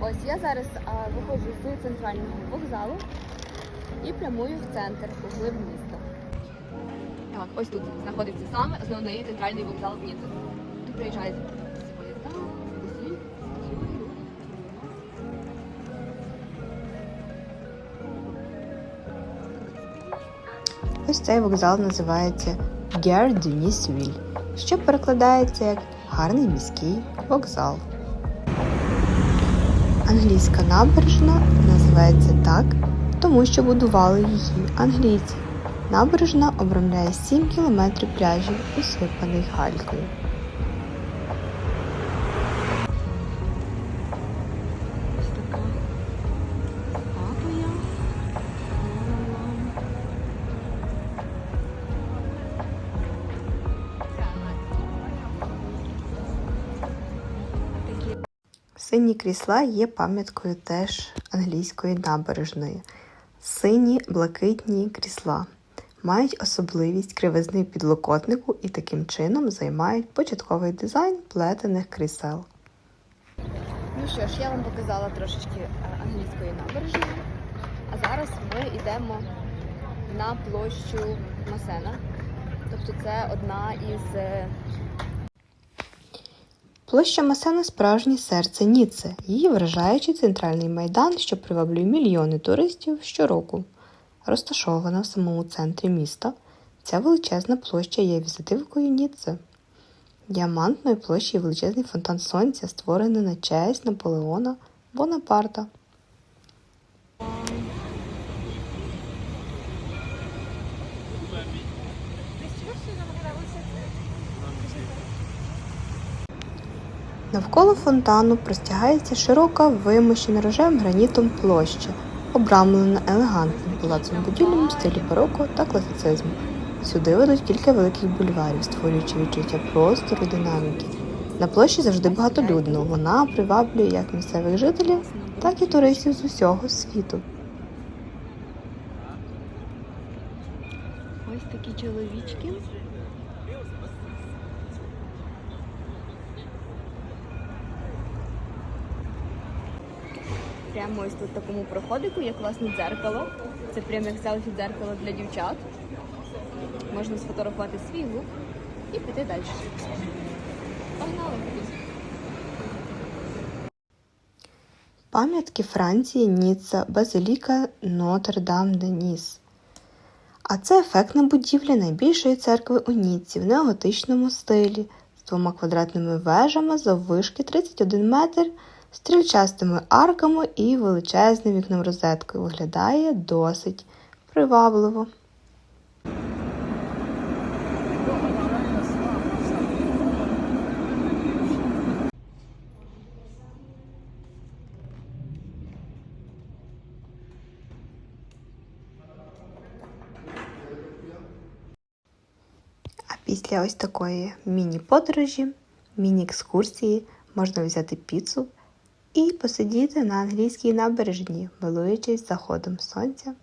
Ось я зараз а, виходжу з центрального вокзалу і прямую в центр, у глиб міста. Так, ось тут знаходиться саме основний центральний вокзал в Ніці. Тут приїжджають поїзда, усі. Ось цей вокзал називається Gare du що перекладається як гарний міський вокзал. Англійська набережна називається так, тому що будували її англійці. Набережна обрамляє 7 кілометрів пляжів, усипаних галькою. Сині крісла є пам'яткою теж англійської набережної. Сині блакитні крісла мають особливість кривизни підлокотнику і таким чином займають початковий дизайн плетених крісел. Ну що ж, я вам показала трошечки е, англійської набережної, а зараз ми йдемо на площу Масена. Тобто це одна із е, Площа Масена справжнє серце Ніцце, її вражаючий центральний майдан, що приваблює мільйони туристів щороку. Розташована в самому центрі міста, ця величезна площа є візитивкою Ніце. Діамантної площі є величезний фонтан сонця, створений на честь Наполеона Бонапарта. Навколо фонтану простягається широка, вимощена рожевим гранітом площа, обрамлена елегантним палацом будівлями в стилі бароко та класицизму. Сюди ведуть кілька великих бульварів, створюючи відчуття простору динаміки. На площі завжди багатолюдно. Вона приваблює як місцевих жителів, так і туристів з усього світу. ось такі чоловічки. Прямо ось тут такому проходику є класне дзеркало. Це прямо як селфі дзеркало для дівчат. Можна сфотографувати свій лук і піти далі. Погнали! Пам'ятки Франції, Ніцца, Базиліка Нотр-Дам-де-Ніс. А це ефектна будівля найбільшої церкви у Ніцці в неоготичному стилі з двома квадратними вежами заввишки 31 метр, стрільчастими арками і величезним вікном розеткою. Виглядає досить привабливо. Після ось такої міні-подорожі, міні-екскурсії можна взяти піцу і посидіти на англійській набережні, милуючись заходом сонця